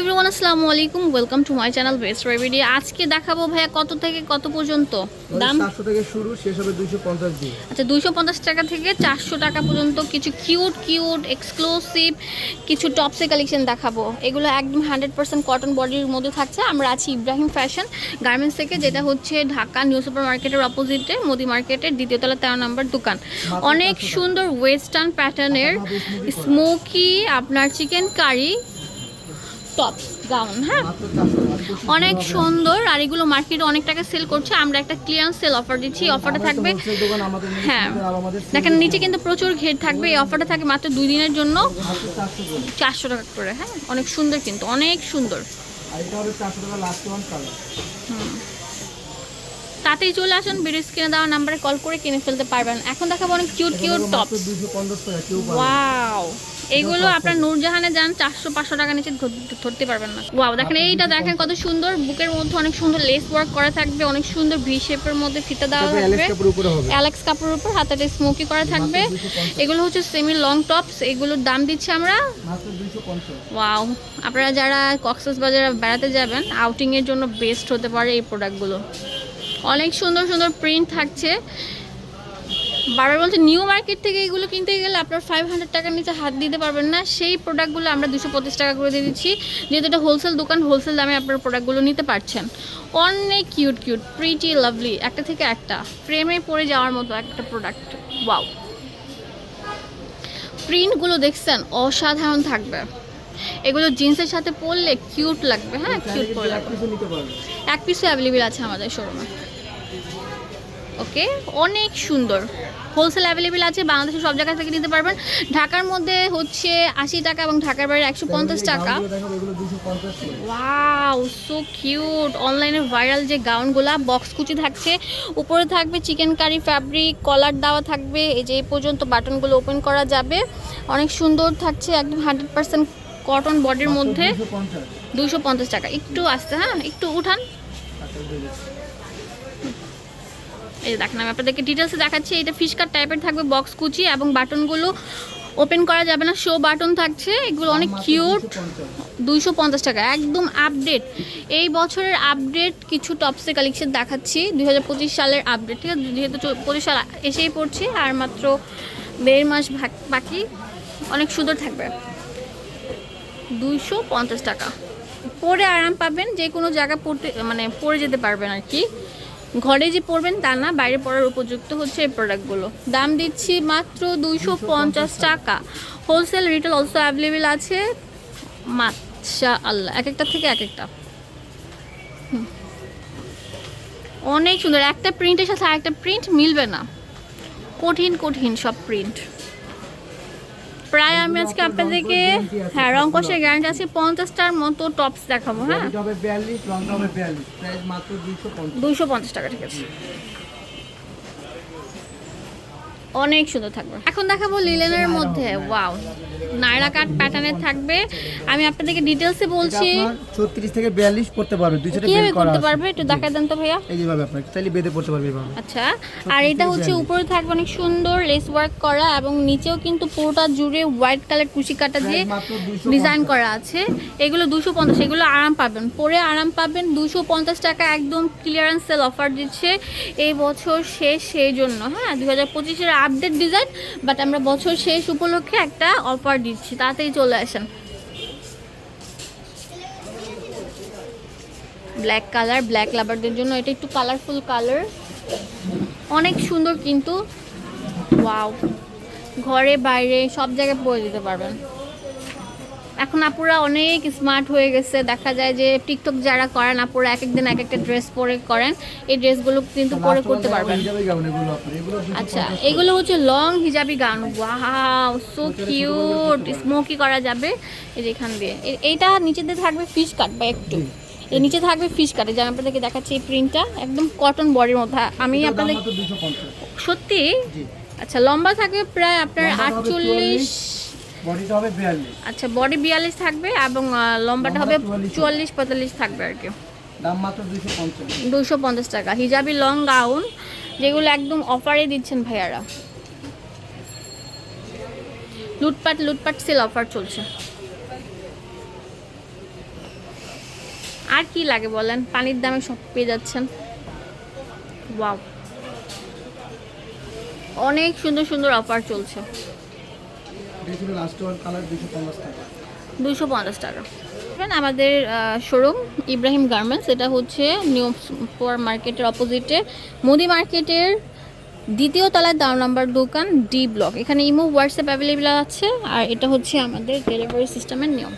Everyone আসসালামু আলাইকুম। Welcome to my channel best রেভিডি আজকে দেখাবো ভাইয়া কত থেকে কত পর্যন্ত? দাম? চারশো থেকে শুরু শেষ হবে দুইশো পঞ্চাশ দিয়ে আচ্ছা দুইশো পঞ্চাশ টাকা থেকে চারশো টাকা পর্যন্ত কিছু কিউট কিউট এক্সক্লুসিভ কিছু টপসে কালেকশন দেখাবো। এগুলো একদম হান্ড্রেড পার্সেন্ট কটন বডির মধ্যে থাকছে। আমরা আছি ইব্রাহিম ফ্যাশন গার্মেন্টস থেকে যেটা হচ্ছে ঢাকা নিউ সুপার মার্কেটের অপোজিটে মোদি মার্কেটের দ্বিতীয় তলা তেরো নম্বর দোকান। অনেক সুন্দর ওয়েস্টার্ন প্যাটার্নের স্মোকি আপনার চিকেন কারি টপস গাউন হ্যাঁ? অনেক সুন্দর আর এগুলো মার্কেটে অনেক টাকা সেল করছে। আমরা একটা ক্লিয়ার সেল অফার দিচ্ছি অফারটা থাকবে। হ্যাঁ। দেখেন নিচে কিন্তু প্রচুর ঘের থাকবে এই অফারটা থাকে মাত্র দুই দিনের জন্য। চারশো টাকা করে হ্যাঁ? অনেক সুন্দর কিন্তু অনেক সুন্দর। আর এটা হবে চারশো টাকা লাস্ট ওয়ান কালার তাতেই চলে আসুন ভিডিও স্ক্রিনে দেওয়া নাম্বারে কল করে কিনে ফেলতে পারবেন। এখন দেখাবো অনেক কিউট কিউট টপ। ওয়াও এগুলো আপনার নূরজাহানে যান চারশো পাঁচশো টাকা নিচে ধর- ধরতে পারবেন না। ওয়াও দেখেন এইটা দেখেন কত সুন্দর বুকের মধ্যে অনেক সুন্দর লেস ওয়ার্ক করা থাকবে অনেক সুন্দর ভি শেপের মধ্যে ফিতা দেওয়া থাকবে। অ্যালেক্স কাপড়ের উপর হাতাতে স্মোকি করা থাকবে। এগুলো হচ্ছে সেমি লং টপস এগুলোর দাম দিচ্ছি আমরা। ওয়াও আপনারা যারা কক্সেস বাজারে বেড়াতে যাবেন আউটিংয়ের জন্য বেস্ট হতে পারে এই প্রোডাক্টগুলো অনেক সুন্দর সুন্দর প্রিন্ট থাকছে। বারবার বলছে নিউ মার্কেট থেকে এগুলো কিনতে গেলে আপনার ফাইভ হান্ড্রেড টাকার নিচে হাত দিতে পারবেন না। সেই প্রোডাক্টগুলো আমরা দুশো পঁচিশ টাকা করে দিয়ে দিচ্ছি। যেহেতু এটা হোলসেল দোকান হোলসেল দামে আপনার প্রোডাক্টগুলো নিতে পারছেন। অনেক কিউট কিউট প্রিটি লাভলি একটা থেকে একটা। ফ্রেমে পড়ে যাওয়ার মতো একটা প্রোডাক্ট ওয়াও প্রিন্টগুলো দেখছেন, অসাধারণ থাকবে। এগুলো জিন্সের সাথে পরলে কিউট লাগবে হ্যাঁ? কিউট করে এক লাগবে পিসও অ্যাভেলেবেল আছে আমাদের শোরুমে ওকে অনেক সুন্দর। হোলসেল অ্যাভেলেবেল আছে বাংলাদেশের সব জায়গা থেকে নিতে পারবেন। ঢাকার মধ্যে হচ্ছে আশি টাকা এবং ঢাকার বাইরে একশো পঞ্চাশ টাকা। ওয়াও সো কিউট অনলাইনে ভাইরাল যে গাউনগুলা বক্স কুচি থাকছে উপরে থাকবে চিকেন কারি ফ্যাব্রিক কলার দেওয়া থাকবে এই যে এই পর্যন্ত বাটনগুলো ওপেন করা যাবে। অনেক সুন্দর থাকছে একদম হান্ড্রেড পার্সেন্ট কটন বডির মধ্যে দুশো পঞ্চাশ। টাকা। একটু আসতে হ্যাঁ? একটু উঠান। এই দেখেন আমি আপনাদেরকে ডিটেলসে দেখাচ্ছি। এটা ফিশ কাট টাইপের থাকবে বক্স কুচি এবং বাটনগুলো ওপেন করা যাবে না। শো বাটন থাকছে। এগুলো অনেক কিউট 250 দুইশো পঞ্চাশ। টাকা। একদম আপডেট এই বছরের আপডেট কিছু টপসের কালেকশন দেখাচ্ছি। দুই হাজার পঁচিশ সালের আপডেট ঠিক আছে? যেহেতু পঁচিশ সাল এসেই পড়ছে আর মাত্র দেড় মাস বাকি। অনেক সুন্দর থাকবে। দুইশো পঞ্চাশ টাকা। পরে আরাম পাবেন যে কোনো জায়গা পড়তে মানে পরে যেতে পারবেন আর কি। ঘরে যে পরবেন তা না, বাইরে পড়ার উপযুক্ত হচ্ছে এই প্রোডাক্টগুলো দাম দিচ্ছি মাত্র দুইশো পঞ্চাশ টাকা। হোলসেল রিটেল অলসো অ্যাভেলেবেল আছে। মাশা আল্লাহ এক একটা থেকে এক একটা। অনেক সুন্দর, একটা প্রিন্টের সাথে আরেকটা প্রিন্ট মিলবে না। কঠিন কঠিন সব প্রিন্ট প্রায় আমি আজকে আপনাদেরকে হ্যাঁ রং কষের গ্যারান্টি আছে পঞ্চাশটার মতো টপস দেখাবো হ্যাঁ? দুইশো পঞ্চাশ টাকা ঠিক আছে। অনেক সুন্দর থাকবে। এখন দেখাবো লিলেনের মধ্যে। ওয়াও নায়রা কাট প্যাটার্নের থাকবে। আমি আপনাদেরকে ডিটেলসে বলছি। ছত্রিশ থেকে বিয়াল্লিশ পড়তে পারবে দুইশো কীভাবে করতে পারবে? একটু দেখা দেন তো ভাইয়া। এই যেভাবে আপনার চাইলে বেঁধে পড়তে পারবে এভাবে। আচ্ছা আর এটা হচ্ছে উপরে থাকবে অনেক সুন্দর লেস ওয়ার্ক করা এবং নিচেও কিন্তু পুরোটা জুড়ে হোয়াইট কালার কুচি কাটা দিয়ে ডিজাইন করা আছে। এগুলো দুশো পঞ্চাশ এগুলো আরাম পাবেন। পরে আরাম পাবেন দুশো পঞ্চাশ টাকা একদম ক্লিয়ারেন্স সেল অফার দিচ্ছে এই বছর শেষ সেই জন্য হ্যাঁ? দু হাজার পঁচিশের আপডেট ডিজাইন বাট আমরা বছর শেষ উপলক্ষে একটা অফার দিচ্ছি, তাতেই চলে আসেন। ব্ল্যাক কালার ব্ল্যাক লাভারদের জন্য এটা একটু কালারফুল কালার অনেক সুন্দর কিন্তু। ওয়াও ঘরে, বাইরে, সব জায়গায় পরে দিতে পারবেন। এখন আপুরা অনেক স্মার্ট হয়ে গেছে। দেখা যায় যে টিকটক যারা করেন আপুরা এক একদিন এক একটা ড্রেস পরে করেন এই ড্রেসগুলো কিন্তু পরে করতে পারবেন। হিজাবে গাউন এগুলো আপনার এগুলো 250 আচ্ছা এগুলো হচ্ছে long hijabi gown wow so cute smoky করা যাবে এই যে এখান দিয়ে। এইটা নিচে দিয়ে থাকবে ফিশ কাট বা একটু। এর নিচে থাকবে ফিশ কাটে যেমন আপনাদেরকে দেখাচ্ছি এই প্রিন্টটা একদম কটন বডির মধ্যে। আমি আপনাদের সত্যি? আচ্ছা লম্বা থাকবে প্রায় আপনার আটচল্লিশ বডিটা হবে 42 আচ্ছা বডি বিয়াল্লিশ থাকবে এবং লম্বাটা হবে 44 চুয়াল্লিশ পঁয়তাল্লিশ থাকবে আর কি। দাম মাত্র 250 দুশো পঞ্চাশ টাকা। হিজাবি লং গাউন যেগুলো একদম অফারে দিচ্ছেন ভাইয়ারা। লুটপাট লুটপাট সেল অফার চলছে। আর কি লাগে বলেন? পানির দামে সব পেয়ে যাচ্ছেন। ওয়াও অনেক সুন্দর সুন্দর অফার চলছে। ছিল লাস্ট ওয়ান কালার দুশো পঞ্চাশ টাকা। দুশো আমাদের শোরুম ইব্রাহিম গার্মেন্টস এটা হচ্ছে নিউ পোয়ার মার্কেটের অপোজিটে মোদি মার্কেটের দ্বিতীয় তলায় দাও নাম্বার দোকান ডি ব্লক এখানে ইমো হোয়াটসঅ্যাপ অ্যাভেলেবেল আছে, আর এটা হচ্ছে আমাদের ডেলিভারি সিস্টেমের নিয়ম।